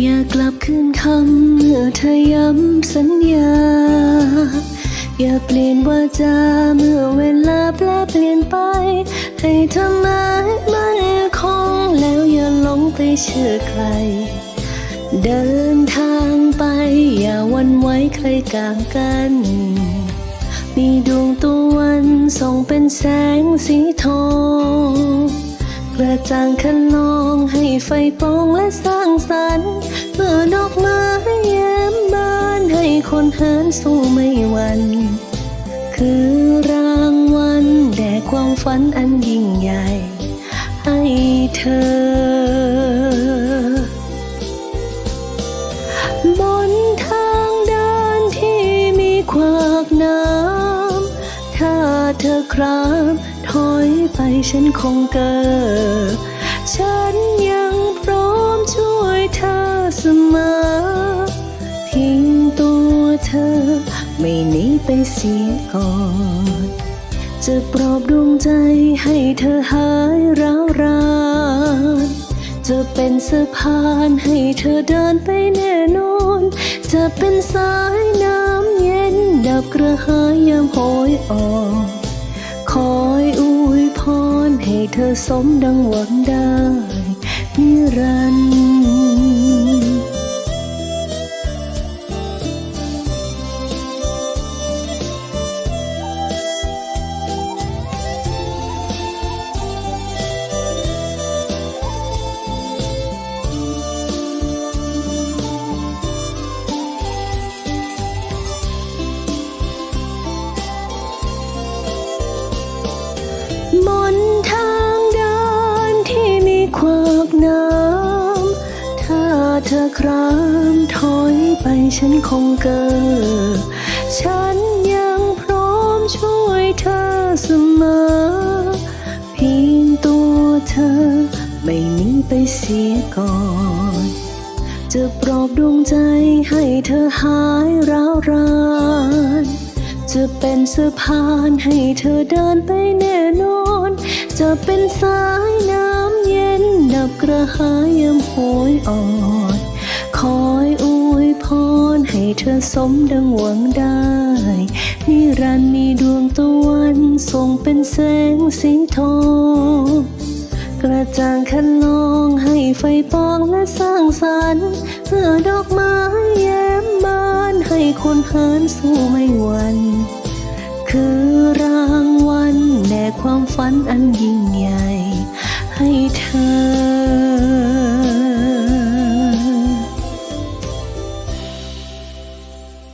อย่ากลับคืนคำเมื่อเธอย้ำสัญญา อย่าเปลี่ยนว่าจาเมื่อเวลาแปลเปลี่ยนไป ให้เธอหมายมันคงแล้วอย่าหลงไปเชื่อใคร เดินทางไปอย่าวันไว้ใครกลางกัน มีดวงตะวันส่องเป็นแสงสีทองกระจ่างคันองให้ไฟปองและสร้างสรร คนเหินสู้ไม่หวันคือรางวัลแด่ความฝันอันยิ่งใหญ่ ให้เธอบนทางเดินที่มีขวากน้ำถ้าเธอครามถอยไปฉันคงเกิดฉันยังพร้อมช่วยเธอเสมอ อไม่หนีไปเสียก่อน จะปลอบดวงใจให้เธอหายร้าวรานจะเป็นสะพานให้เธอเดินไปแน่นอน จะเป็นสายน้ำเย็นดับกระหายยามโหยออนคอยอวยพรให้เธอสมดังหวังได้นิรันดร์ บนทางเดินที่มีขวากน้ำ ถ้าเธอครามถอยไปฉันคงเกิดฉันยังพร้อมช่วยเธอเสมอ เพียงตัวเธอไม่หนีไปเสียก่อนจะปลอบดวงใจให้เธอหายร้าวรานจะเป็นสะพานให้เธอเดินไปแน่นอน จะเป็นสายน้ำเย็นดับกระหายยามโหยอ่อนคอยอวยพรให้เธอสมดังหวังได้นิรันดร์มีดวงตะวันส่งเป็นแสงสีทองกระจ่างคันลองให้ไฟปองและสร้างสรรค์เพื่อดอกไม้แย้มบานให้คนเหินสู้ไม่หวันคือ ความฝันอันยิ่งใหญ่ให้เธอ